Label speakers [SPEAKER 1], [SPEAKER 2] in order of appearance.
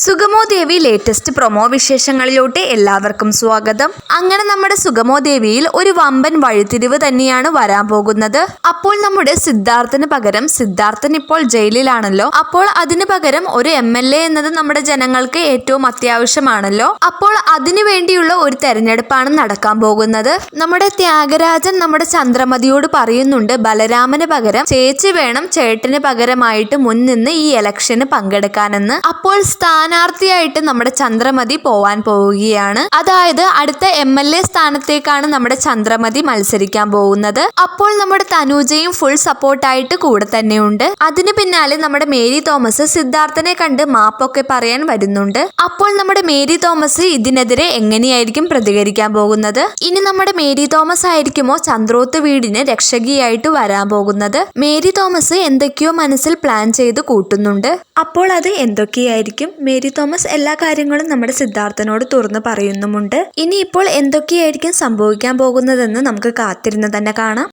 [SPEAKER 1] സുഗമോ ദേവി latest promo വിശേഷങ്ങളിലോട്ട് എല്ലാവർക്കും സ്വാഗതം. അങ്ങനെ നമ്മുടെ സുഗമോ ദേവിയിൽ ഒരു വമ്പൻ വഴിത്തിരിവ് തന്നെയാണ് വരാൻ പോകുന്നത്. അപ്പോൾ നമ്മുടെ സിദ്ധാർത്ഥന് പകരം സിദ്ധാർത്ഥൻ ഇപ്പോൾ ജയിലിലാണല്ലോ. അപ്പോൾ അതിന് പകരം ഒരു എം എൽ എ എന്നത് നമ്മുടെ ജനങ്ങൾക്ക് ഏറ്റവും അത്യാവശ്യമാണല്ലോ. അപ്പോൾ അതിനു വേണ്ടിയുള്ള ഒരു തെരഞ്ഞെടുപ്പാണ് നടക്കാൻ പോകുന്നത്. നമ്മുടെ ത്യാഗരാജൻ നമ്മുടെ ചന്ദ്രമതിയോട് പറയുന്നുണ്ട് ബലരാമന് പകരം ചേച്ചി വേണം ചേട്ടന് പകരമായിട്ട് മുൻനിന്ന് ഈ ഇലക്ഷന് പങ്കെടുക്കാനെന്ന്. അപ്പോൾ സ്ഥാനാർത്ഥിയായിട്ട് നമ്മുടെ ചന്ദ്രമതി പോവാൻ പോവുകയാണ്. അതായത് അടുത്ത എം എൽ എ സ്ഥാനത്തേക്കാണ് നമ്മുടെ ചന്ദ്രമതി മത്സരിക്കാൻ പോകുന്നത്. അപ്പോൾ നമ്മുടെ തനൂജയും ഫുൾ സപ്പോർട്ടായിട്ട് കൂടെ തന്നെയുണ്ട്. അതിന് പിന്നാലെ നമ്മുടെ മേരി തോമസ് സിദ്ധാർത്ഥനെ കണ്ട് മാപ്പൊക്കെ പറയാൻ വരുന്നുണ്ട്. അപ്പോൾ നമ്മുടെ മേരി തോമസ് ഇതിനെതിരെ എങ്ങനെയായിരിക്കും പ്രതികരിക്കാൻ പോകുന്നത്? ഇനി നമ്മുടെ മേരി തോമസ് ആയിരിക്കുമോ ചന്ദ്രോത്ത് വീടിന് രക്ഷകിയായിട്ട് വരാൻ പോകുന്നത്? മേരി തോമസ് എന്തൊക്കെയോ മനസ്സിൽ പ്ലാൻ ചെയ്ത് കൂട്ടുന്നുണ്ട്. അപ്പോൾ അത് എന്തൊക്കെയായിരിക്കും? മേരി തോമസ് എല്ലാ കാര്യങ്ങളും നമ്മുടെ സിദ്ധാർത്ഥനോട് തുറന്നു പറയുന്നുമുണ്ട്. ഇനിയിപ്പോൾ എന്തൊക്കെയായിരിക്കും സംഭവിക്കാൻ പോകുന്നതെന്ന് നമുക്ക് കാത്തിരുന്ന് തന്നെ കാണാം.